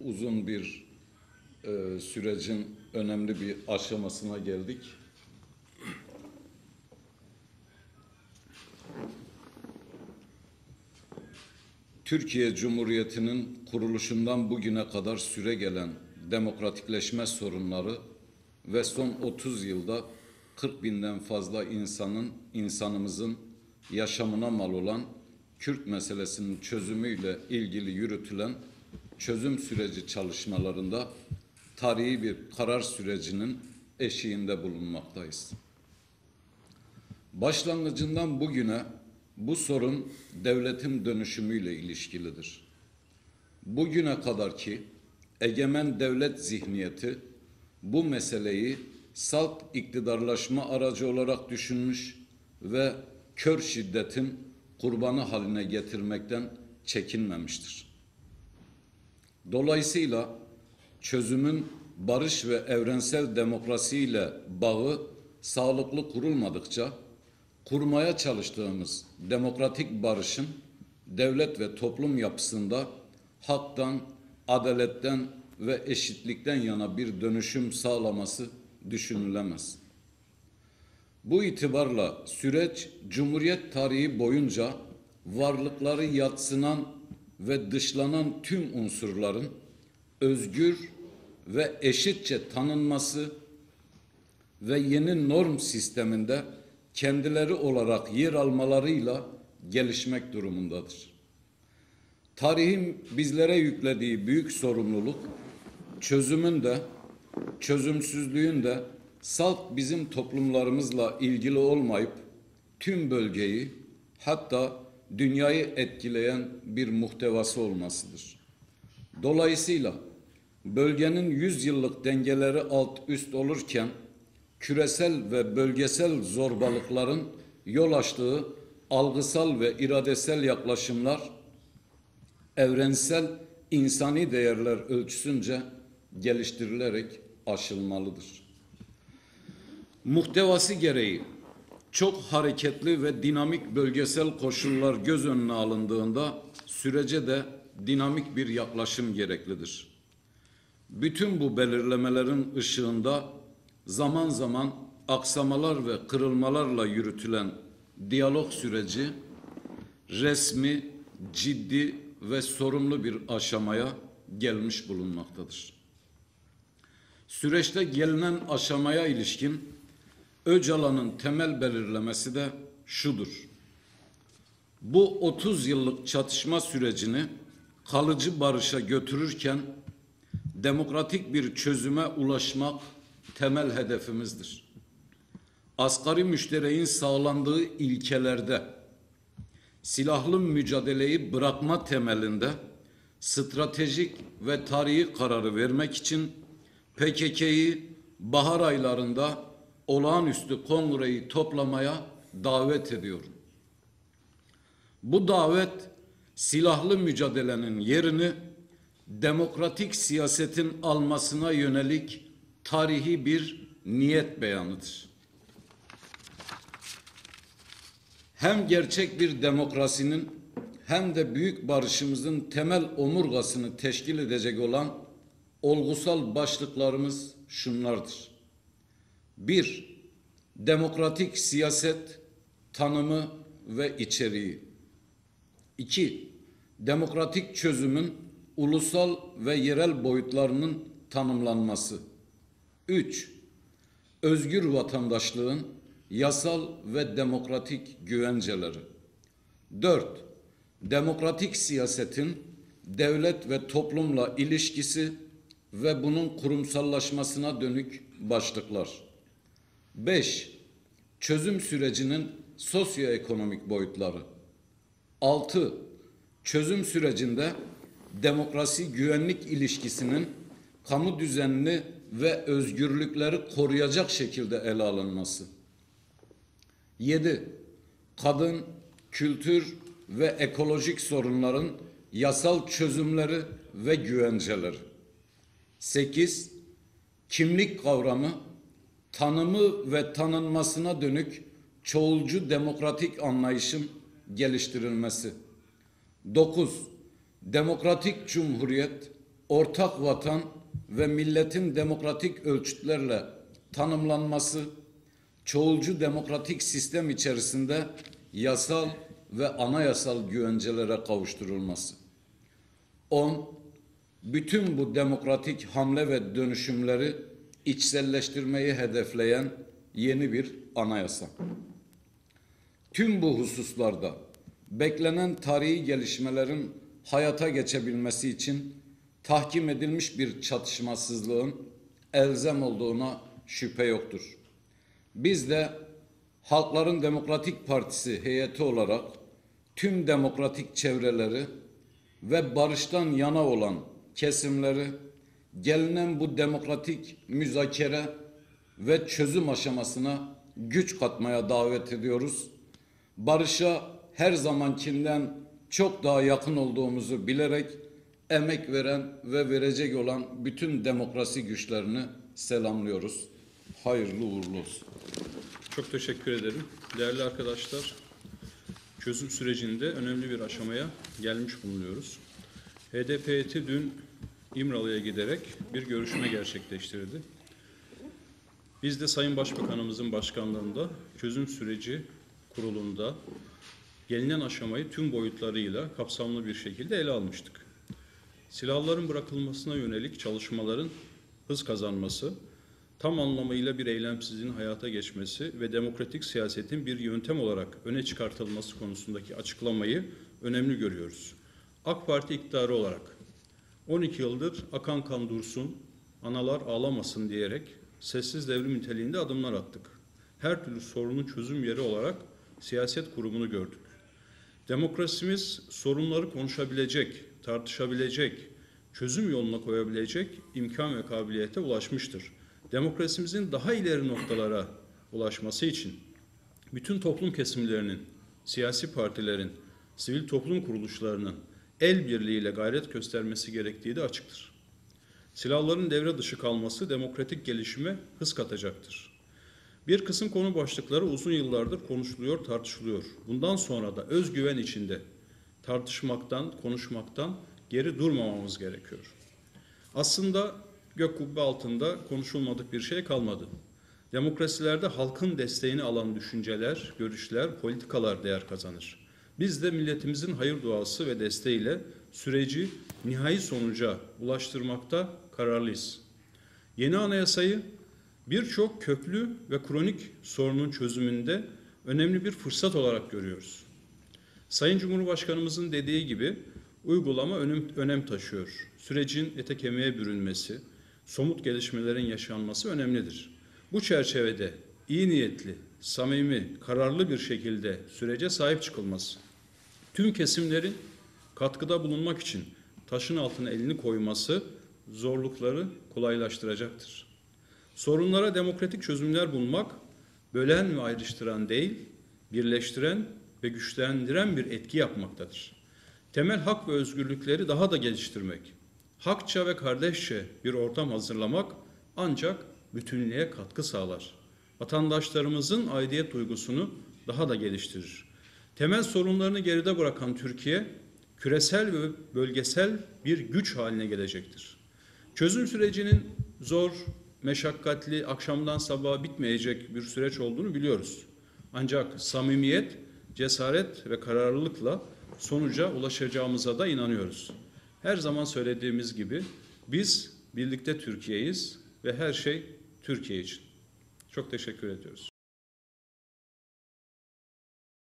uzun bir e, sürecin önemli bir aşamasına geldik. Türkiye Cumhuriyeti'nin kuruluşundan bugüne kadar süre gelen demokratikleşme sorunları ve son 30 yılda 40 binden fazla insanın, insanımızın yaşamına mal olan Kürt meselesinin çözümüyle ilgili yürütülen çözüm süreci çalışmalarında tarihi bir karar sürecinin eşiğinde bulunmaktayız. Başlangıcından bugüne bu sorun devletin dönüşümüyle ilişkilidir. Bugüne kadar ki egemen devlet zihniyeti bu meseleyi salt iktidarlaşma aracı olarak düşünmüş ve kör şiddetin kurbanı haline getirmekten çekinmemiştir. Dolayısıyla çözümün barış ve evrensel demokrasiyle bağı sağlıklı kurulmadıkça kurmaya çalıştığımız demokratik barışın devlet ve toplum yapısında haktan, adaletten ve eşitlikten yana bir dönüşüm sağlaması düşünülemez. Bu itibarla süreç Cumhuriyet tarihi boyunca varlıkları yatsınan ve dışlanan tüm unsurların özgür ve eşitçe tanınması ve yeni norm sisteminde kendileri olarak yer almalarıyla gelişmek durumundadır. Tarihin bizlere yüklediği büyük sorumluluk çözümün de çözümsüzlüğün de salt bizim toplumlarımızla ilgili olmayıp tüm bölgeyi hatta dünyayı etkileyen bir muhtevası olmasıdır. Dolayısıyla bölgenin yüzyıllık dengeleri alt üst olurken küresel ve bölgesel zorbalıkların yol açtığı algısal ve iradesel yaklaşımlar evrensel insani değerler ölçüsünce geliştirilerek aşılmalıdır. Muhtevası gereği çok hareketli ve dinamik bölgesel koşullar göz önüne alındığında sürece de dinamik bir yaklaşım gereklidir. Bütün bu belirlemelerin ışığında zaman zaman aksamalar ve kırılmalarla yürütülen diyalog süreci resmi, ciddi ve sorumlu bir aşamaya gelmiş bulunmaktadır. Süreçte gelinen aşamaya ilişkin Öcalan'ın temel belirlemesi de şudur. Bu 30 yıllık çatışma sürecini kalıcı barışa götürürken demokratik bir çözüme ulaşmak temel hedefimizdir. Asgari müştereğin sağlandığı ilkelerde silahlı mücadeleyi bırakma temelinde stratejik ve tarihi kararı vermek için PKK'yı bahar aylarında olağanüstü kongreyi toplamaya davet ediyorum. Bu davet silahlı mücadelenin yerini demokratik siyasetin almasına yönelik tarihi bir niyet beyanıdır. Hem gerçek bir demokrasinin hem de büyük barışımızın temel omurgasını teşkil edecek olan olgusal başlıklarımız şunlardır. Bir, demokratik siyaset tanımı ve içeriği. İki, demokratik çözümün ulusal ve yerel boyutlarının tanımlanması. Üç, özgür vatandaşlığın yasal ve demokratik güvenceleri. Dört, demokratik siyasetin devlet ve toplumla ilişkisi ve bunun kurumsallaşmasına dönük başlıklar. Beş, çözüm sürecinin sosyoekonomik boyutları. Altı, çözüm sürecinde demokrasi güvenlik ilişkisinin kamu düzenini ve özgürlükleri koruyacak şekilde ele alınması. 7. Kadın, kültür ve ekolojik sorunların yasal çözümleri ve güvenceleri. 8. Kimlik kavramı, tanımı ve tanınmasına dönük çoğulcu demokratik anlayışın geliştirilmesi. 9. Demokratik cumhuriyet, ortak vatan ve milletin demokratik ölçütlerle tanımlanması, çoğulcu demokratik sistem içerisinde yasal ve anayasal güvencelere kavuşturulması. 10. Bütün bu demokratik hamle ve dönüşümleri içselleştirmeyi hedefleyen yeni bir anayasa. Tüm bu hususlarda beklenen tarihi gelişmelerin hayata geçebilmesi için tahkim edilmiş bir çatışmasızlığın elzem olduğuna şüphe yoktur. Biz de Halkların Demokratik Partisi heyeti olarak tüm demokratik çevreleri ve barıştan yana olan kesimleri gelinen bu demokratik müzakere ve çözüm aşamasına güç katmaya davet ediyoruz. Barışa her zamankinden çok daha yakın olduğumuzu bilerek emek veren ve verecek olan bütün demokrasi güçlerini selamlıyoruz. Hayırlı uğurlu olsun. Çok teşekkür ederim. Değerli arkadaşlar, çözüm sürecinde önemli bir aşamaya gelmiş bulunuyoruz. HDP heyeti dün İmralı'ya giderek bir görüşme gerçekleştirdi. Biz de Sayın Başbakanımızın başkanlığında çözüm süreci kurulunda gelinen aşamayı tüm boyutlarıyla kapsamlı bir şekilde ele almıştık. Silahların bırakılmasına yönelik çalışmaların hız kazanması, tam anlamıyla bir eylemsizliğin hayata geçmesi ve demokratik siyasetin bir yöntem olarak öne çıkartılması konusundaki açıklamayı önemli görüyoruz. AK Parti iktidarı olarak 12 yıldır akan kan dursun, analar ağlamasın diyerek sessiz devrim niteliğinde adımlar attık. Her türlü sorunun çözüm yeri olarak siyaset kurumunu gördük. Demokrasimiz sorunları konuşabilecek, tartışabilecek, çözüm yoluna koyabilecek imkan ve kabiliyete ulaşmıştır. Demokrasimizin daha ileri noktalara ulaşması için bütün toplum kesimlerinin, siyasi partilerin, sivil toplum kuruluşlarının el birliğiyle gayret göstermesi gerektiği de açıktır. Silahların devre dışı kalması demokratik gelişime hız katacaktır. Bir kısım konu başlıkları uzun yıllardır konuşuluyor, tartışılıyor. Bundan sonra da özgüven içinde tartışmaktan, konuşmaktan geri durmamamız gerekiyor. Aslında gök kubbe altında konuşulmadık bir şey kalmadı. Demokrasilerde halkın desteğini alan düşünceler, görüşler, politikalar değer kazanır. Biz de milletimizin hayır duası ve desteğiyle süreci nihai sonuca ulaştırmakta kararlıyız. Yeni anayasayı birçok köklü ve kronik sorunun çözümünde önemli bir fırsat olarak görüyoruz. Sayın Cumhurbaşkanımızın dediği gibi uygulama önem, önem taşıyor. Sürecin ete kemiğe bürünmesi, somut gelişmelerin yaşanması önemlidir. Bu çerçevede iyi niyetli, samimi, kararlı bir şekilde sürece sahip çıkılması, tüm kesimlerin katkıda bulunmak için taşın altına elini koyması zorlukları kolaylaştıracaktır. Sorunlara demokratik çözümler bulmak, bölen ve ayrıştıran değil, birleştiren ve güçlendiren bir etki yapmaktadır. Temel hak ve özgürlükleri daha da geliştirmek, hakça ve kardeşçe bir ortam hazırlamak ancak bütünlüğe katkı sağlar. Vatandaşlarımızın aidiyet duygusunu daha da geliştirir. Temel sorunlarını geride bırakan Türkiye, küresel ve bölgesel bir güç haline gelecektir. Çözüm sürecinin zor, meşakkatli, akşamdan sabaha bitmeyecek bir süreç olduğunu biliyoruz. Ancak samimiyet, cesaret ve kararlılıkla sonuca ulaşacağımıza da inanıyoruz. Her zaman söylediğimiz gibi biz birlikte Türkiye'yiz ve her şey Türkiye için. Çok teşekkür ediyoruz.